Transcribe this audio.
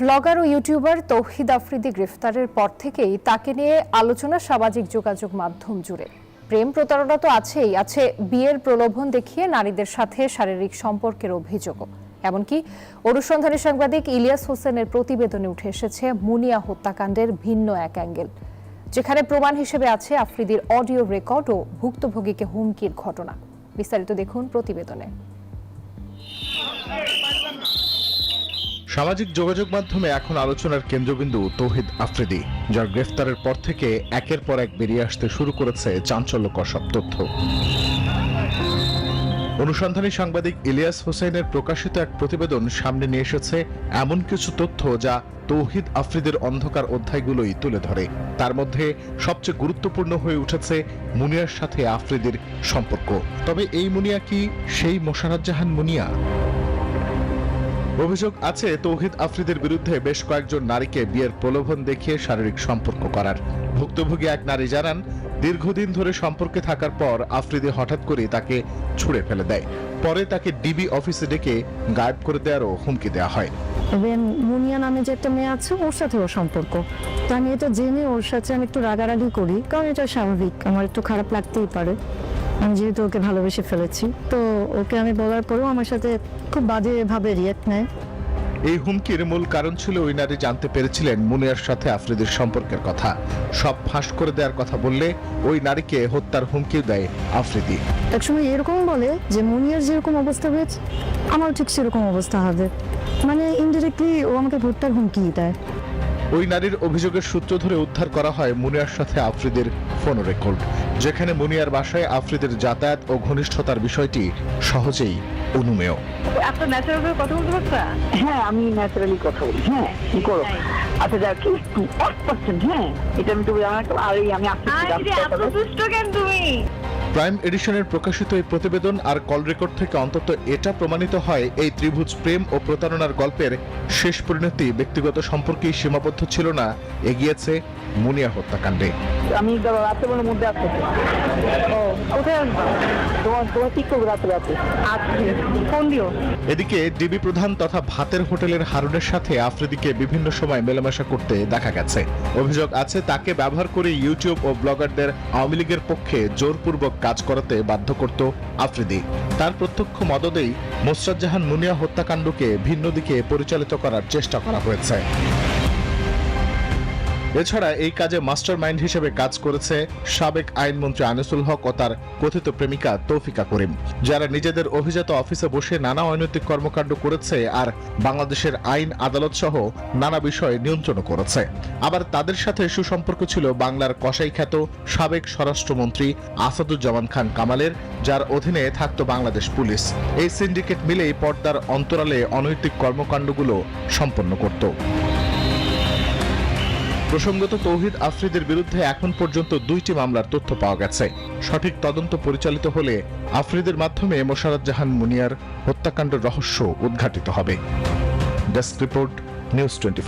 Blogger ও YouTuber তৌহিদ আফ্রিদি গ্রেফতারের পর থেকেই তাকে নিয়ে আলোচনা, সামাজিক যোগাযোগ মাধ্যম জুড়ে। প্রেম প্রতারণা তো আছেই, আছে বিয়ের প্রলোভন দেখিয়ে নারীদের সাথে শারীরিক সম্পর্কের অভিযোগও। এমনকি অনুসন্ধানী সাংবাদিক ইলিয়াস হোসেনের প্রতিবেদনে উঠে এসেছে মুনিয়া হত্যাকাণ্ডের ভিন্ন এক অ্যাঙ্গেল, যেখানে প্রমাণ হিসেবে আছে আফ্রিদির অডিও রেকর্ড ও ভুক্তভোগীকে হুমকির ঘটনা। বিস্তারিত দেখুন প্রতিবেদনে। সামাজিক যোগাযোগ মাধ্যমে এখন আলোচনার কেন্দ্রবিন্দু তৌহিদ আফ্রিদি, যার গ্রেফতারের পর থেকে একের পর এক বেরিয়ে আসতে শুরু করেছে চাঞ্চল্যকর সব তথ্য। অনুসন্ধানী সাংবাদিক ইলিয়াস হোসেনের প্রকাশিত এক প্রতিবেদন সামনে নিয়ে এসেছে এমন কিছু তথ্য যা তৌহিদ আফ্রিদের অন্ধকার অধ্যায়গুলোই তুলে ধরে। তার মধ্যে সবচেয়ে গুরুত্বপূর্ণ হয়ে উঠেছে মুনিয়ার সাথে আফ্রিদির সম্পর্ক। তবে এই মুনিয়া কি সেই মোশাররত জাহান মুনিয়া? অভিযোগ আছে, তৌহিদ আফ্রিদের বিরুদ্ধে বেশ কয়েকজন নারীকে বিয়ের প্রলোভন দেখিয়ে শারীরিক সম্পর্ক করার। ভুক্তভোগী এক নারী জানান, দীর্ঘদিন ধরে সম্পর্কে থাকার পর আফ্রিদি হঠাৎ করে তাকে ছুঁড়ে ফেলে দেয়। পরে তাকে ডিবি অফিসে ডেকে গায়েব করে দেওয়ারও হুমকি দেওয়া হয়। মুনিয়া নামে যে একটা মেয়ে আছে, ওর সাথে ওর সম্পর্ক। তো আমি এটা জেনে ওর সাথে আমি একটু রাগারাগি করি, কারণ এটা স্বাভাবিক। আমার একটু খারাপ লাগতেই পারে। আমি যেহেতু ওকে ভালোবেসে ফেলেছি তো ওকে আমি বলার পরেও আমার সাথে খুব বাজেভাবে রিয়েক্ট নেয়। এই হুমকির মূল কারণ ছিল ওই নারী জানতে পেরেছিলেন মুনিয়ার সাথে আফ্রিদির সম্পর্কের কথা। সব ফাঁস করে দেওয়ার কথা বললে ওই নারীকে হত্যার হুমকি দেয় আফ্রিদি। একসময় এরকম বলে যে মুনিয়ার যেরকম অবস্থা হয়েছে আমারও ঠিক সেরকম অবস্থা হবে। মানে ইনডিরেক্টলি ও আমাকে ভোটটার হুমকি দেয়। ওই নারীর অভিযোগের সূত্র ধরে উদ্ধার করা হয় মুনিয়ার সাথে আফ্রিদের ফোন রেকর্ড যেখানে মুনিয়ার বাসায় আফ্রিদের যাতায়াত ও ঘনিষ্ঠতার বিষয়টি সহজেই অনুমেয়। আপনার ন্যাচারাল কথা বলতে পারছা? হ্যাঁ আমি ন্যাচারালি কথা বলি। হ্যাঁ কি করো? আচ্ছা একটু এক পার্সেন্ট হ্যাঁ এটা আমি তো আমার আর আমি দুষ্ট কেন তুমি? প্রাইম এডিশনের প্রকাশিত এই প্রতিবেদন আর কল রেকর্ড থেকে অন্তত এটা প্রমাণিত হয় এই ত্রিভুজ প্রেম ও প্রতারণার গল্পের শেষ পরিণতি ব্যক্তিগত সম্পর্কেই সীমাবদ্ধ ছিল না এগিয়েছে মুনিয়া হত্যাকাণ্ডে। আমি রাত্রেবেলার মধ্যে দিও। এদিকে ডিবি প্রধান তথা ভাতের হোটেলের হারুনের সাথে আফ্রিদিকে বিভিন্ন সময় মেলামেশা করতে দেখা গেছে। অভিযোগ আছে তাকে ব্যবহার করে ইউটিউব ও ব্লগারদের আওয়ামী লীগের পক্ষে জোরপূর্বক কাজ করাতে বাধ্য করত আফ্রিদি। তার প্রত্যক্ষ মদদেই মোসরাত জাহান মুনিয়া হত্যাকাণ্ডকে ভিন্ন দিকে পরিচালিত করার চেষ্টা করা হয়েছে। এছাড়া এই কাজে মাস্টার মাইন্ড হিসেবে কাজ করেছে সাবেক আইনমন্ত্রী আনিসুল হক ও তার কথিত প্রেমিকা তৌফিকা করিম, যারা নিজেদের অভিজাত অফিসে বসে নানা অনৈতিক কর্মকাণ্ড করেছে আর বাংলাদেশের আইন আদালত সহ নানা বিষয়ে নিয়ন্ত্রণ করেছে। আবার তাদের সাথে সুসম্পর্ক ছিল বাংলার কসাই খ্যাত সাবেক স্বরাষ্ট্রমন্ত্রী আসাদুজ্জামান খান কামালের, যার অধীনে থাকত বাংলাদেশ পুলিশ। এই সিন্ডিকেট মিলেই পর্দার অন্তরালে অনৈতিক কর্মকাণ্ডগুলো সম্পন্ন করত। প্রসঙ্গত, তৌহিদ আফ্রিদের বিরুদ্ধে এখন পর্যন্ত দুইটি মামলার তথ্য পাওয়া গেছে। সঠিক তদন্ত পরিচালিত হলে আফ্রিদের মাধ্যমে মোশারত জাহান মুনিয়ার হত্যাকাণ্ডের রহস্য উদ্ঘাটিত হবে। Desk report, news twenty